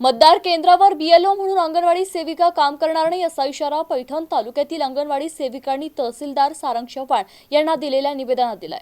मतदार केंद्रावर बीएलओ म्हणून अंगणवाडी सेविका काम करणार नाही असा इशारा पैठण तालुक्यातील अंगणवाडी सेविकांनी तहसीलदार सारंग चव्हाण यांना दिलेल्या निवेदनात दिलाय.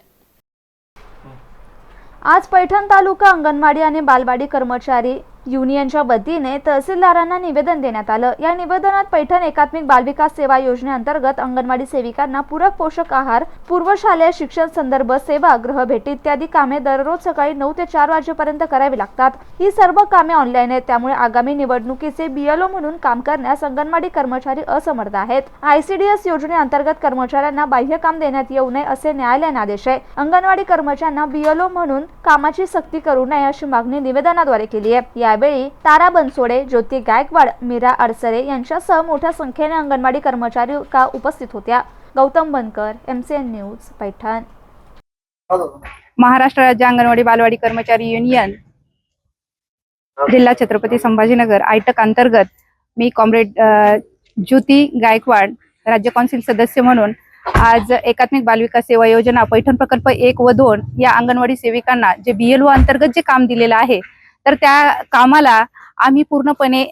आज पैठण तालुका अंगणवाडी आणि बालवाडी कर्मचारी युनियनच्या वतीने तहसीलदारांना निवेदन देण्यात आलं. या निवेदनात पैठण एकात्मिक बालविकास सेवा योजनेअंतर्गत अंगणवाडी सेविकांना पूरक पोषक आहार पूर्वशालेय शिक्षण संदर्भ सेवा गृहभेटी इत्यादी कामे दररोज सकाळी नऊ ते चार वाजेपर्यंत करावी लागतात. ही सर्व कामे ऑनलाईन आहेत. त्यामुळे आगामी निवडणुकीचे बीएलओ म्हणून काम करण्यास अंगणवाडी कर्मचारी असमर्थ आहेत. आयसीडीएस योजनेअंतर्गत कर्मचाऱ्यांना बाह्य काम देण्यात येऊ नये असे न्यायालयाने आदेश आहे. अंगणवाडी कर्मचाऱ्यांना बीएलओ म्हणून कामाची सक्ती करू नये अशी मागणी निवेदनाद्वारे केली आहे. या यावेळी तारा बनसोडे ज्योती गायकवाड मीरा अडसरे यांच्यासह मोठ्या संख्येने अंगणवाडी कर्मचारी का उपस्थित होत्या? Gautam Bankar MCN news Paithan. Maharashtra राज्य अंगणवाडी बालवाडी कर्मचारी युनियन जिल्हा छत्रपती संभाजीनगर आयटक अंतर्गत मी कॉम्रेड ज्योती गायकवाड राज्य कौन्सिल सदस्य म्हणून आज एकात्मिक बालविकास सेवा योजना पैठण प्रकल्प एक व दोन या अंगणवाडी सेविकांना जे बीएलओ अंतर्गत जे काम दिलेलं आहे तर त्या कामाला आम्ही पूर्णपणे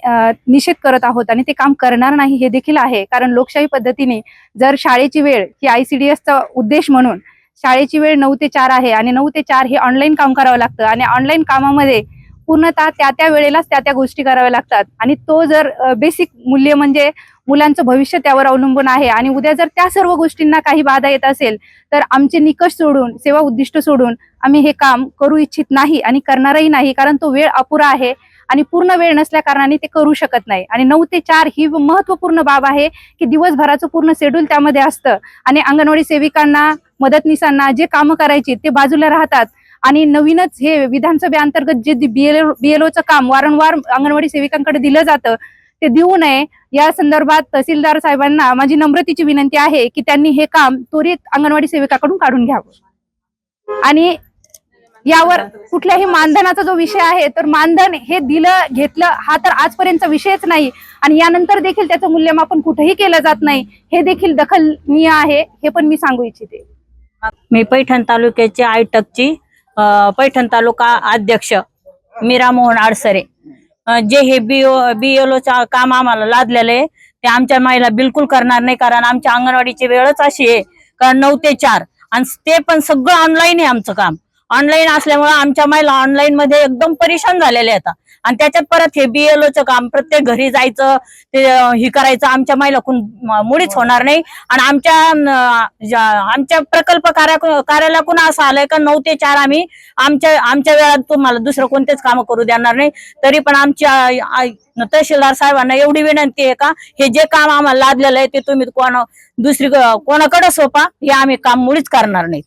निषेध करत आहोत आणि ते काम करणार नाही हे देखील आहे. कारण लोकशाही पद्धतीने जर शाळेची वेळ ही आयसीडीएसचा उद्देश म्हणून शाळेची वेळ नऊ ते चार आहे आणि नऊ ते चार हे ऑनलाईन काम करावं लागतं आणि ऑनलाईन कामामध्ये पूर्णतः त्या त्या वेळेलाच त्या त्या गोष्टी कराव्या लागतात. आणि तो जर बेसिक मूल्य म्हणजे मुलांचं भविष्य त्यावर अवलंबून आहे. आणि उद्या जर त्या सर्व गोष्टींना काही बाधा येत असेल तर आमचे निकष सोडून सेवा उद्दिष्ट सोडून आम्ही हे काम करू इच्छित नाही आणि करणारही नाही कारण तो वेळ अपुरा आहे आणि पूर्ण वेळ नसल्या कारणाने ते करू शकत नाही. आणि नऊ ते चार ही महत्त्वपूर्ण बाब आहे की दिवसभराचं पूर्ण शेड्यूल त्यामध्ये असतं. आणि अंगणवाडी सेविकांना मदतनीसांना जे कामं करायची ते बाजूला राहतात. आणि नवीनच हे विधानसभेअंतर्गत जे बीएलओ बीएलओचं काम वारंवार अंगणवाडी सेविकांकडे दिलं जातं ते देऊ नये. या संदर्भात तहसीलदार साहेबांना माझी नम्रतेची विनंती आहे की त्यांनी हे काम त्वरित अंगणवाडी सेविकाकडून काढून घ्यावं. आणि यावर कुठल्याही मानधनाचा जो विषय आहे तर मानधन हे दिलं घेतलं हा तर आजपर्यंतचा विषयच नाही. आणि यानंतर देखील त्याचं मूल्यमापन कुठेही केलं जात नाही. हे देखील दखलनीय आहे हे पण मी सांगू इच्छिते. मी पैठण तालुक्याची आयटकची पैठण तालुका अध्यक्ष मीरा मोहन आडसरे. जे हे बीओ बीएलओचं काम आम्हाला लादलेलं आहे ते आमच्या महिला बिलकुल करणार नाही कारण आमच्या अंगणवाडीची वेळच अशी आहे कारण नऊ ते चार. आणि ते पण सगळं ऑनलाईन आहे आमचं काम. ऑनलाईन असल्यामुळे आमच्या महिला ऑनलाईन मध्ये एकदम परेशान झालेल्या आहेत. आणि त्याच्यात परत हे बीएलओचं काम प्रत्येक घरी जायचं ते हे करायचं आमच्या महिला कोण मुळीच होणार नाही. आणि आमच्या आमच्या प्रकल्प कार्या कार्याला कोण असं आलंय का नऊ ते चार आम्ही आमच्या आमच्या वेळात तुम्हाला दुसरं कोणतेच काम करू देणार नाही. तरी पण आमच्या तहसीलदार साहेबांना एवढी विनंती आहे का हे जे काम आम्हाला लादलेलं आहे ते तुम्ही कोणा दुसरी कोणाकडे सोपा हे आम्ही काम मुळीच करणार नाहीत.